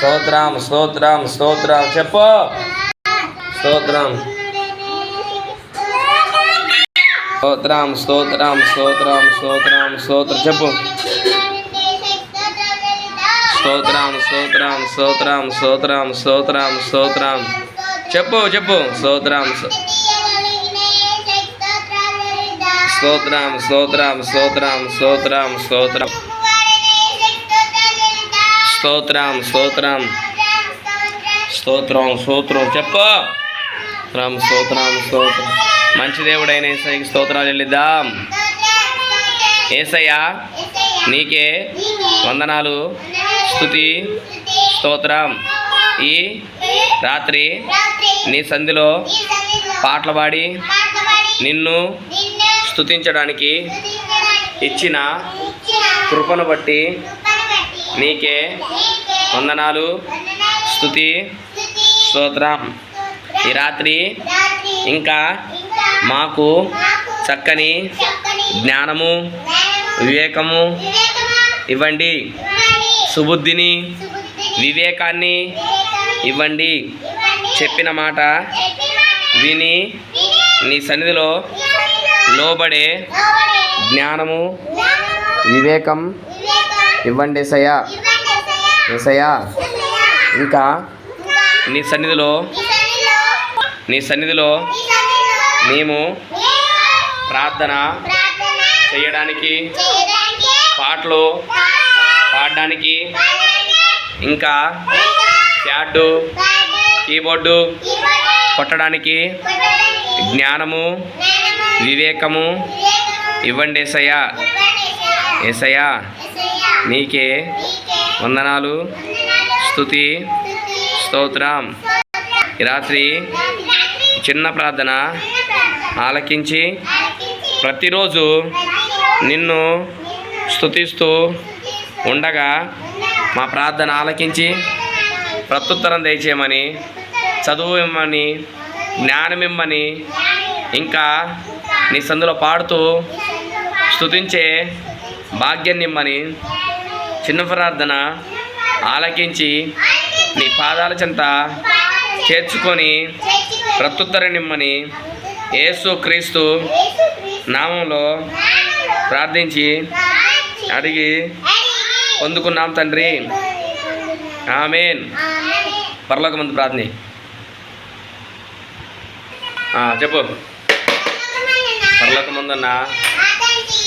స్తోత్రం స్తోత్రం స్తోత్రం చెప్పు స్తోత్రం స్తోత్రం స్తోత్రం స్తోత్రం స్తోత్రం స్తోత్రం చెప్పు స్తోత్రం స్తోత్రం స్తోత్రం స్తోత్రం స్తోత్రం స్తోత్రం చెప్పు చెప్పు స్తోత్రం స్తోత్రం స్తోత్రం స్తోత్రం స్తోత్రం స్తోత్రం స్తోత్రం స్తోత్రం. స్తోత్రం స్తోత్రం. చెప్పు. రామ్ స్తోత్రం స్తోత్రం. మంచి దేవుడైన ఏసైకి స్తోత్రాలు వెళ్ళిద్దాం ఏసయ్యా నీకే వందనాలు. స్థుతి స్తోత్రం. ఈ రాత్రి నీ సంధిలో పాటలు పాడి నిన్ను స్తుతించడానికి ఇచ్చిన కృపను బట్టి నీకే వందనాలు. స్థుతి స్తోత్రం. ఈ రాత్రి ఇంకా మాకు చక్కని జ్ఞానము వివేకము ఇవ్వండి. సుబుద్ధిని వివేకాన్ని ఇవ్వండి. చెప్పిన మాట విని నీ సన్నిధిలో లోబడే జ్ఞానము వివేకం ఇవ్వండి ఎసయ్యా ఎసయ్యా ఇంకా? నీ సన్నిధిలో నీ సన్నిధిలో మేము ప్రార్థన చేయడానికి పాటలు పాడడానికి ఇంకా ప్యాడ్డు కీబోర్డు కొట్టడానికి జ్ఞానము వివేకము ఇవ్వండి ఎసయ్యా ఎసయ్యా నీకే వందనాలు. స్తుతి స్తోత్రం. ఈ రాత్రి చిన్న ప్రార్థన ఆలకించి ప్రతిరోజు నిన్ను స్తుతిస్తూ ఉండగా మా ప్రార్థన ఆలకించి ప్రత్యుత్తరం దయచేయమని చదువు ఇమ్మని జ్ఞానం ఇమ్మని ఇంకా నీ సందులో పాడుతూ స్థుతించే భాగ్యం ఇమ్మని చిన్న ప్రార్థన ఆలకించి నీ పాదాల చెంత చేర్చుకొని ప్రత్యుత్తరనిమ్మని యేసు క్రీస్తు నామంలో ప్రార్థించి అడిగి పొందుకున్నాం తండ్రి. ఆమెన్. పర్లోక ముందు ప్రార్థన. చెప్పు. పర్లోక ముందున్న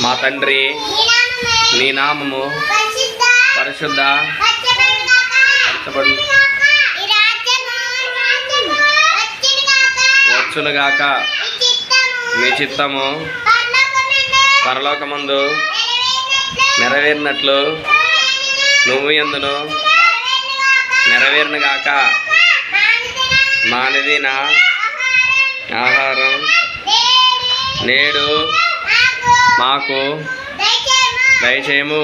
మా తండ్రి నీ నామము పరిశుద్ధ. వచ్చులుగాక మీ చిత్తము పరలోకమందు నెరవేరినట్లు నువ్వు ఎందును? నెరవేరునుగాక. మానదిన ఆహారం నేడు మాకు దయచేయము.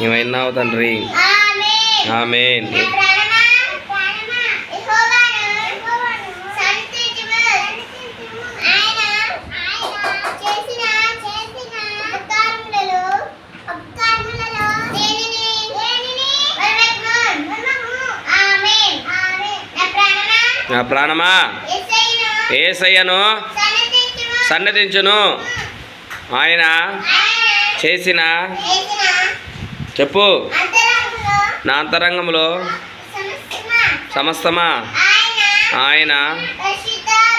మేము విన్నావు తండ్రి ఆమె నా ప్రాణమా? ఏసయ్యను. సన్నతించును ఆయన చేసిన చెప్పు. నా అంతరంగంలో సమస్తమా? ఆయన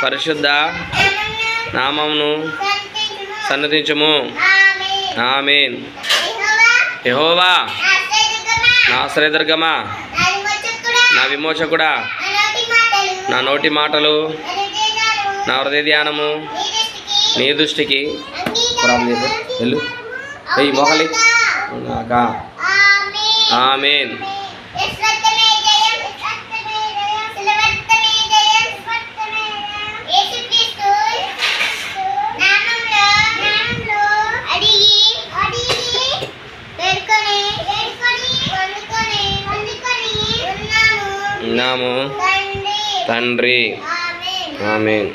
పరిశుద్ధ నామమును సన్నతించము మీన్ యహోవా నా ఆశ్రయదుర్గమా? నా విమోచకుడా? నా నోటి మాటలు. నా హృదయ ధ్యానము నీ దృష్టికి వెళ్ళు. వెయ్యి మొహలి ఆమేన్. ఉన్నాము. తండ్రి. ఆమేన్.